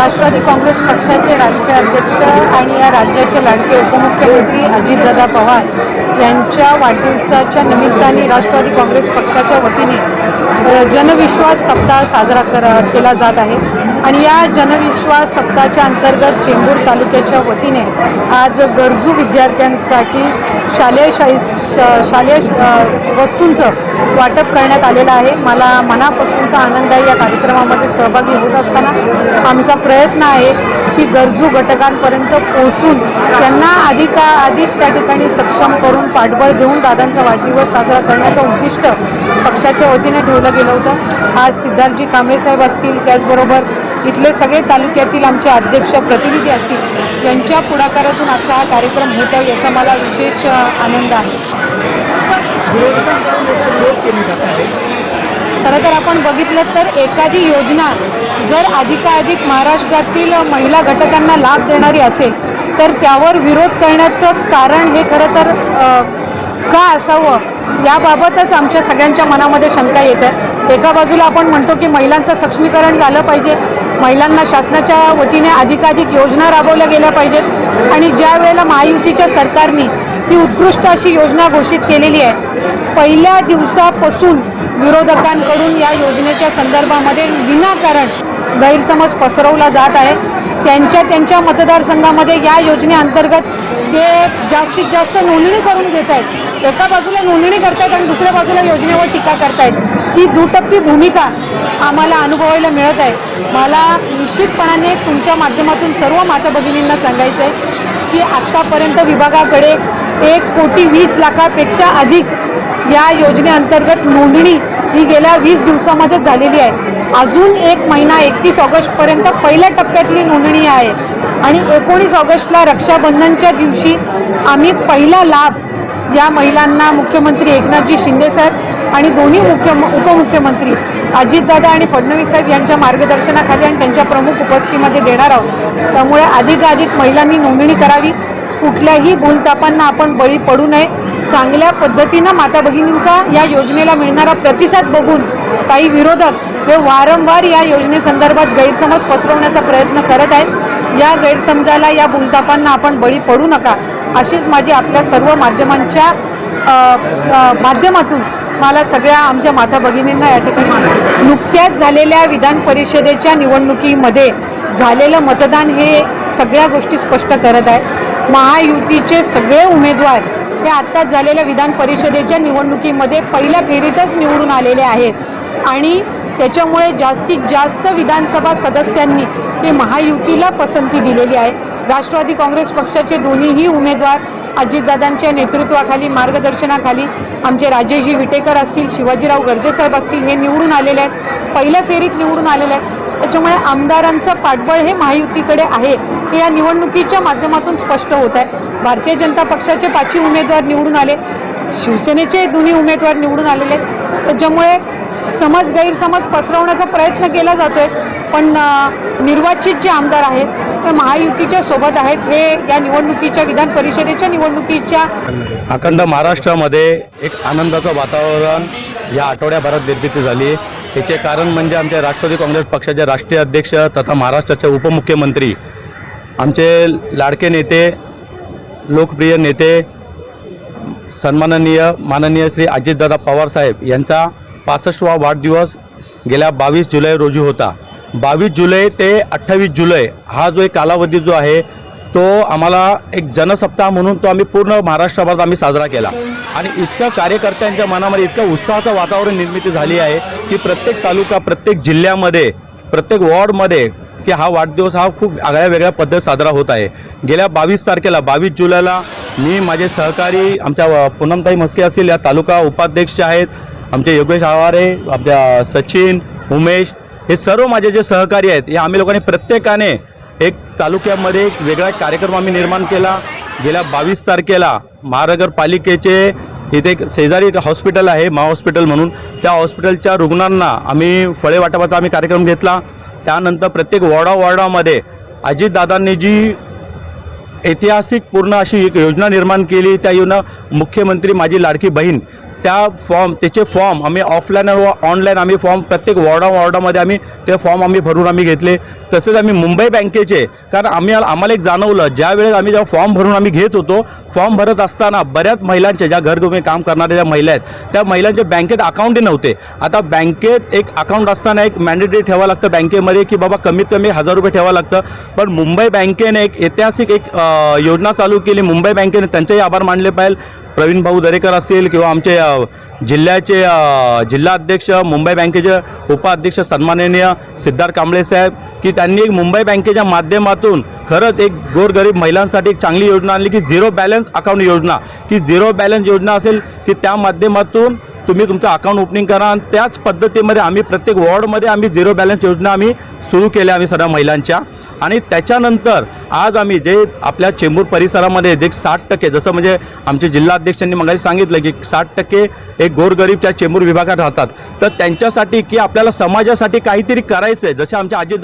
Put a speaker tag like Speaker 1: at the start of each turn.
Speaker 1: राष्ट्रवादी काँग्रेस पक्षाचे राष्ट्रीय अध्यक्ष आणि या राज्याचे लाडके उपमुख्यमंत्री अजितदादा पवार यांच्या वाढदिवसाच्या निमित्ताने राष्ट्रवादी काँग्रेस पक्षाच्या वतीने जनविश्वास सप्ताह साजरा कर केला जात आहे. आणि या जनविश्वास सप्ताहाच्या अंतर्गत चेंबूर तालुक्याच्या वतीने आज गरजू विद्यार्थ्यांसाठी शालेय शाही शालेय वस्तूंचं वाटप करण्यात आलेलं आहे. मला मनापासूनचा आनंद आहे. या कार्यक्रमामध्ये सहभागी होत असताना आमचा प्रयत्न आहे की गरजू घटकांपर्यंत पोहोचून त्यांना अधिका अधिक त्या ठिकाणी सक्षम करून पाठबळ देऊन दादांचा वाढदिवस साजरा करण्याचं उद्दिष्ट पक्षाच्या वतीने ठेवलं गेलं होतं. आज सिद्धार्थजी कांबळे साहेब असतील त्याचबरोबर इथले सगळे तालुक्यातील आमचे अध्यक्ष प्रतिनिधी असतील यांच्या पुढाकारातून आजचा हा कार्यक्रम होत आहे याचा मला विशेष आनंद आहे. खरं तर आपण बघितलं तर एखादी योजना जर अधिकाधिक महाराष्ट्रातील महिला घटकांना लाभ देणारी असेल तर त्यावर विरोध करण्याचं कारण हे खरं तर का असावं याबाबतच आमच्या सगळ्यांच्या मनामध्ये शंका येत. आहे एका बाजूला आपण म्हणतो की महिलांचं सक्षमीकरण झालं पाहिजे महिलांना शासनाच्या वतीने अधिकाधिक योजना राबवल्या गेल्या पाहिजेत. आणि ज्या वेळेला महायुतीच्या सरकारने ही उत्कृष्ट अशी योजना घोषित केलेली आहे पहिल्या दिवसापासून विरोधकांकडून या योजनेच्या संदर्भामध्ये विनाकारण गैरसमज पसरवला जात आहे. त्यांच्या त्यांच्या मतदारसंघामध्ये या योजनेअंतर्गत जे जास्तीत जास्त नोंदणी करून घेत आहेत एका बाजूला नोंदणी करतायत आणि दुसऱ्या बाजूला योजनेवर टीका करतायत ही दुटप्पी भूमिका आम्हाला अनुभवायला मिळत आहे मला निश्चितपणाने तुमच्या माध्यमातून सर्व माता भगिनींना सांगायचं आहे की आत्तापर्यंत विभागाकडे एक कोटी वीस लाखापेक्षा अधिक या योजनेअंतर्गत नोंदणी ही गेल्या वीस दिवसामध्येच झालेली आहे. अजून एक महिना एकतीस ऑगस्टपर्यंत पहिल्या टप्प्यातली नोंदणी आहे. आणि एकोणीस ऑगस्टला रक्षाबंधनच्या दिवशी आम्ही पहिला लाभ या महिलांना मुख्यमंत्री एकनाथजी शिंदेसाहेब आणि दोन्ही मुख्य उपमुख्यमंत्री अजितदादा आणि फडणवीस साहेब यांच्या मार्गदर्शनाखाली आणि त्यांच्या प्रमुख उपस्थितीमध्ये देणार आहोत. त्यामुळे अधिकाधिक महिलांनी नोंदणी करावी. कुठल्याही भूलतापांना आपण बळी पडू नये. चांगल्या पद्धतीनं माता भगिनींचा या योजनेला मिळणारा प्रतिसाद बघून काही विरोधक हे वारंवार या योजनेसंदर्भात गैरसमज पसरवण्याचा प्रयत्न करत आहेत. या गैरसमजाला या बुलतापांना आपण बळी पडू नका. अशीच माझी आपल्या सर्व माध्यमांच्या माध्यमातून मला सगळ्या आमच्या माता भगिनींना या ठिकाणी नुकत्याच झालेल्या विधान परिषदेच्या निवडणुकीमध्ये झालेलं मतदान हे सगळ्या गोष्टी स्पष्ट करत आहे. महायुतीचे सगळे उमेदवार हे आत्ताच झालेल्या विधान परिषदेच्या निवडणुकीमध्ये पहिल्या फेरीतच निवडून आलेले आहेत. आणि त्याच्यामुळे जास्तीत जास्त विधानसभा सदस्यांनी हे महायुतीला पसंती दिलेली आहे. राष्ट्रवादी काँग्रेस पक्षाचे दोन्हीही उमेदवार अजितदादांच्या नेतृत्वाखाली मार्गदर्शनाखाली आमचे राजेशजी विटेकर असतील शिवाजीराव गर्जेसाहेब असतील हे निवडून आलेले आहेत. पहिल्या फेरीत निवडून आलेले आहेत. त्याच्यामुळे आमदारांचं पाठबळ हे महायुतीकडे आहे. हे या निवडणुकीच्या माध्यमातून स्पष्ट होत आहे. भारतीय जनता पक्षाचे पाचवी उमेदवार निवडून आले. शिवसेनेचे दोन्ही उमेदवार निवडून आलेले आहेत. त्याच्यामुळे समज गैरसमज पसरवण्याचा प्रयत्न केला जातोय पण निर्वाचित जे आमदार आहेत ते महायुतीच्या सोबत आहेत. हे या निवडणुकीच्या विधान परिषदेच्या निवडणुकीच्या
Speaker 2: अखंड महाराष्ट्रामध्ये एक आनंदाचं वातावरण या आठवड्याभरात निर्मिती झाली. त्याचे कारण म्हणजे आमच्या राष्ट्रवादी काँग्रेस पक्षाचे राष्ट्रीय अध्यक्ष तथा महाराष्ट्राचे उपमुख्यमंत्री आमचे लाडके नेते लोकप्रिय नेते सन्माननीय माननीय श्री अजितदादा पवारसाहेब यांचा पासष्टवा वाढदिवस गेल्या बावीस जुलै रोजी होता. बावीस जुलै ते अठ्ठावीस जुलै हा जो एक कालावधी जो आहे तो आम्हाला एक जनसप्ताह म्हणून तो आम्ही पूर्ण महाराष्ट्रभरात आम्ही साजरा केला. आणि इतक्या कार्यकर्त्यांच्या मनामध्ये इतकं उत्साहाचं वातावरण निर्मिती झाली आहे की प्रत्येक तालुका प्रत्येक जिल्ह्यामध्ये प्रत्येक वॉर्डमध्ये की हा वाढदिवस हा खूप आगळ्या वेगळ्या पद्धत साजरा होत आहे. गेल्या बावीस तारखेला बावीस जुलैला मी माझे सहकारी आमच्या पूनमताई म्हस्के असतील या तालुका उपाध्यक्ष आहेत आमचे योगेश आवारे आमच्या सचिन उमेश हे सर्व माझे जे सहकारी आहेत हे आम्ही लोकांनी प्रत्येकाने एक तालुक्यामध्ये एक वेगळा कार्यक्रम आम्ही निर्माण केला. गेल्या बावीस तारखेला महानगरपालिकेचे इथे एक शेजारी एक हॉस्पिटल आहे मा हॉस्पिटल म्हणून. त्या हॉस्पिटलच्या रुग्णांना आम्ही फळे वाटपाचा आम्ही कार्यक्रम घेतला. त्यानंतर प्रत्येक वॉर्डा वॉर्डामध्ये अजितदादांनी जी ऐतिहासिक पूर्ण अशी एक योजना निर्माण केली त्या योजना मुख्यमंत्री माझी लाडकी बहीण त्या फॉर्म त्याचे फॉर्म आम्ही ऑफलाईन व ऑनलाईन आम्ही फॉर्म प्रत्येक वॉर्डा वॉर्डामध्ये आम्ही ते फॉर्म आम्ही भरून आम्ही घेतले. तसेच आम्ही मुंबई बँकेचे कारण आम्ही आम्हाला एक जाणवलं ज्या वेळेस आम्ही जेव्हा फॉर्म भरून आम्ही घेत होतो फॉर्म भरत असताना बऱ्याच महिलांच्या ज्या घरगुती काम करणाऱ्या ज्या महिला आहेत त्या महिलांचे बँकेत अकाउंटही नव्हते. आता बँकेत एक अकाउंट असताना एक मॅन्डेटरी ठेवावं लागतं बँकेमध्ये की बाबा कमीत कमी हजार रुपये ठेवावं लागतं. पण मुंबई बँकेने एक ऐतिहासिक एक योजना चालू केली. मुंबई बँकेने त्यांचेही आभार मानले पाहिजे. प्रवीण भाऊ दरेकर असतील किंवा आमचे जिल्ह्याचे जिल्हा अध्यक्ष मुंबई बँकेचे उपाध्यक्ष सन्माननीय सिद्धार्थ कांबळे साहेब की त्यांनी एक मुंबई बँकेच्या माध्यमातून खरंच एक गोरगरीब महिलांसाठी एक चांगली योजना आणली की झिरो बॅलन्स अकाउंट योजना. की झिरो बॅलन्स योजना असेल की त्या माध्यमातून तुम्ही तुमचं अकाउंट ओपनिंग करा आणि त्याच पद्धतीमध्ये आम्ही प्रत्येक वॉर्डमध्ये आम्ही झिरो बॅलन्स योजना आम्ही सुरू केल्या आम्ही सर्व महिलांच्या. आणि त्याच्यानंतर आज आम्ही जे आपल्या चेंबूर परिसरामध्ये जे साठ टक्के जसं म्हणजे आमचे जिल्हाध्यक्षांनी मगाशी सांगितलं की साठ टक्के एक गोरगरीब त्या चेंबूर विभागात राहतात. तर त्यांच्यासाठी की आपल्याला समाजासाठी काहीतरी करायचं आहे जसे आमच्या आजी